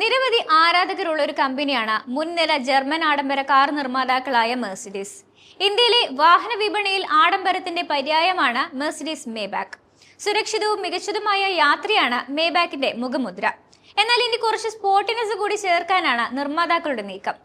നിരവധി ആരാധകരുള്ള ഒരു കമ്പനിയാണ് മുൻനിര ജർമ്മൻ ആഡംബര കാർ നിർമ്മാതാക്കളായ മെഴ്സിഡീസ് ഇന്ത്യയിലെ വാഹന വിപണിയിൽ ആഡംബരത്തിന്റെ പര്യായമാണ് മെഴ്സിഡീസ് മേബാക്ക് സുരക്ഷിതവും മികച്ചതുമായ യാത്രയാണ് മേബാക്കിന്റെ മുഖമുദ്ര. എന്നാൽ ഇനി കുറച്ച് സ്പോർട്ടിനെസ് കൂടി ചേർക്കാനാണ് നിർമ്മാതാക്കളുടെ നീക്കം.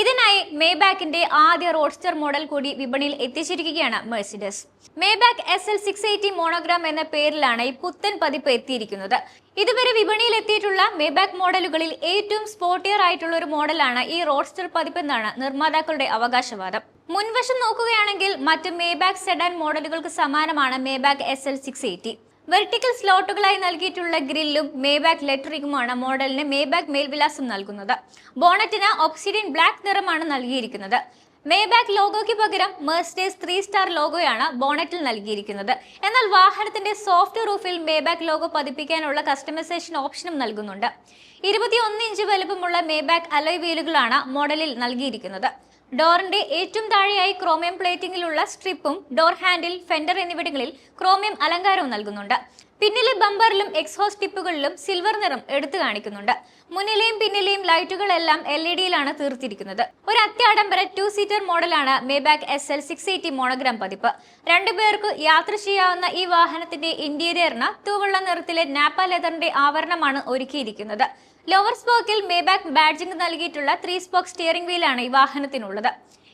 ഇതിനായി മേബാക്കിന്റെ ആദ്യ റോഡ്സ്റ്റർ മോഡൽ കൂടി വിപണിയിൽ എത്തിച്ചിരിക്കുകയാണ് Mercedes Maybach S L six eighty monogram എന്ന പേരിലാണ് ഈ പുത്തൻ പതിപ്പ് എത്തിയിരിക്കുന്നത്. ഇതുവരെ വിപണിയിൽ എത്തിയിട്ടുള്ള മേബാക്ക് മോഡലുകളിൽ ഏറ്റവും സ്പോർട്ടിയർ ആയിട്ടുള്ള ഒരു മോഡലാണ് ഈ റോഡ്സ്റ്റർ പതിപ്പ് എന്നാണ് നിർമ്മാതാക്കളുടെ അവകാശവാദം. മുൻവശം നോക്കുകയാണെങ്കിൽ മറ്റ് മേബാക്ക് സെഡാൻ മോഡലുകൾക്ക് സമാനമാണ് Maybach S L six eighty vertical സ്ലോട്ടുകളായി നൽകിയിട്ടുള്ള ഗ്രില്ലും മേബാക്ക് ലെറ്ററിങ്ങുമാണ് മോഡലിന് മേബാക്ക് മേൽവിലാസം നൽകുന്നത്. ബോണറ്റിന് ഓക്സിഡിയൻ ബ്ലാക്ക് നിറമാണ് നൽകിയിരിക്കുന്നത്. മേബാക്ക് ലോഗോയ്ക്ക് പകരം മെർസ്റ്റേസ് ത്രീ സ്റ്റാർ ലോഗോയാണ് ബോണറ്റിൽ നൽകിയിരിക്കുന്നത്. എന്നാൽ വാഹനത്തിന്റെ സോഫ്റ്റ് റൂഫിൽ മേബാക്ക് ലോഗോ പതിപ്പിക്കാനുള്ള കസ്റ്റമൈസേഷൻ ഓപ്ഷനും നൽകുന്നുണ്ട്. ഇരുപത്തിയൊന്ന് ഇഞ്ച് വലുപ്പമുള്ള മേബാക്ക് അലോയ് വീലുകളാണ് മോഡലിൽ നൽകിയിരിക്കുന്നത്. ഡോറിന്റെ ഏറ്റവും താഴെയായി ക്രോമിയം പ്ലേറ്റിംഗിലുള്ള സ്ട്രിപ്പും ഡോർ ഹാൻഡിൽ ഫെൻഡർ എന്നിവിടങ്ങളിൽ ക്രോമിയം അലങ്കാരവും നൽകുന്നുണ്ട്. പിന്നിലെ ബമ്പറിലും എക്സോസ്റ്റ് ടിപ്പുകളിലും സിൽവർ നിറം എടുത്തു കാണിക്കുന്നുണ്ട്. മുന്നിലെയും പിന്നിലെയും ലൈറ്റുകളെല്ലാം എൽ ഇ ഡിയിലാണ് തീർത്തിരിക്കുന്നത്. ഒരു അത്യാഡംബര ടു സീറ്റർ മോഡലാണ് Maybach S L six eighty monogram പതിപ്പ്. രണ്ടുപേർക്ക് യാത്ര ചെയ്യാവുന്ന ഈ വാഹനത്തിന്റെ ഇന്റീരിയറിന് തൂവെള്ള നിറത്തിലെ നാപ്പ ലെതറിന്റെ ആവരണമാണ് ഒരുക്കിയിരിക്കുന്നത്. ലോവർ സ്പോക്കിൽ മേബാക്ക് ബാഡ്ജിംഗ് നൽകിയിട്ടുള്ള ത്രീ സ്പോക്ക് സ്റ്റിയറിംഗ് വീലാണ് ഈ വാഹനത്തിനുള്ളത്.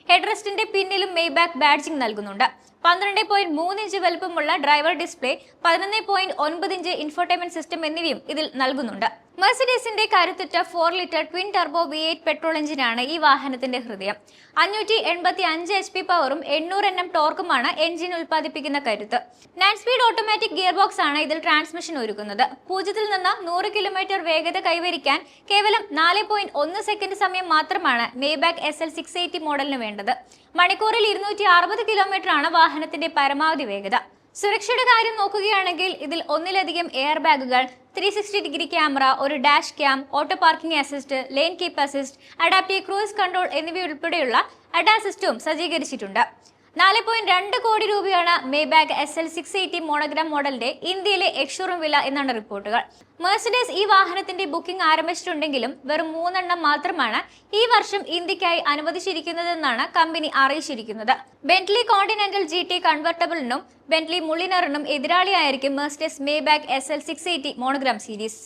ഹെഡ്റെസ്റ്റിന്റെ പിന്നിലും മേബാക്ക് ബാഡ്ജിംഗ് നൽകുന്നുണ്ട്. പന്ത്രണ്ട് പോയിന്റ് മൂന്ന് ഇഞ്ച് വലുപ്പമുള്ള ഡ്രൈവർ ഡിസ്പ്ലേ പതിനൊന്ന് പോയിന്റ് ഒൻപത് ഇഞ്ച് ഇൻഫോർടൈൻമെന്റ് സിസ്റ്റം എന്നിവയും ഇതിൽ നൽകുന്നുണ്ട്. മെർസിഡീസിന്റെ കരുത്തുറ്റ four litre twin turbo V eight petrol എഞ്ചിനാണ് ഈ വാഹനത്തിന്റെ ഹൃദയം. അഞ്ഞൂറ്റി എൺപത്തി അഞ്ച് എച്ച് പി പവറും എണ്ണൂറ് എൻ എം ടോർക്കുമാണ് എഞ്ചിൻ ഉൽപ്പാദിപ്പിക്കുന്ന കരുത്ത്. Nine speed automatic gear box ആണ് ഇതിൽ ട്രാൻസ്മിഷൻ ഒരുക്കുന്നത്. പൂജ്യത്തിൽ നിന്ന് നൂറ് കിലോമീറ്റർ വേഗത കൈവരിക്കാൻ കേവലം നാല് പോയിന്റ് ഒന്ന് സെക്കൻഡ് സമയം മാത്രമാണ് Maybach S L six eighty മോഡലിന് വേണ്ടത്. മണിക്കൂറിൽ ഇരുന്നൂറ്റി അറുപത് കിലോമീറ്റർ ആണ് വാഹനത്തിന്റെ പരമാവധി വേഗത. സുരക്ഷയുടെ കാര്യം നോക്കുകയാണെങ്കിൽ ഇതിൽ ഒന്നിലധികം എയർ ബാഗുകൾ ത്രീ സിക്സ്റ്റി ഡിഗ്രി ക്യാമറ ഒരു dash cam auto parking assist lane keep assist adaptive cruise control എന്നിവയുൾപ്പെടെയുള്ള അഡാസിസ്റ്റും സജ്ജീകരിച്ചിട്ടുണ്ട്. നാല് പോയിന്റ് രണ്ട് കോടി രൂപയാണ് Maybach S L six eighty monogram മോഡലിന്റെ ഇന്ത്യയിലെ എക്സ്ഷോറൂം വില എന്നാണ് റിപ്പോർട്ടുകൾ. മെർസിഡീസ് ഈ വാഹനത്തിന്റെ ബുക്കിംഗ് ആരംഭിച്ചിട്ടുണ്ടെങ്കിലും വെറും മൂന്നെണ്ണം മാത്രമാണ് ഈ വർഷം ഇന്ത്യക്കായി അനുവദിച്ചിരിക്കുന്നതെന്നാണ് കമ്പനി അറിയിച്ചിരിക്കുന്നത്. ബെന്റ്ലി കോണ്ടിനെന്റൽ ജി ടി കൺവെർട്ടബിളിനും ബെന്റ്ലി മുള്ളിനറിനും എതിരാളിയായിരിക്കും Mercedes Maybach S L six eighty monogram series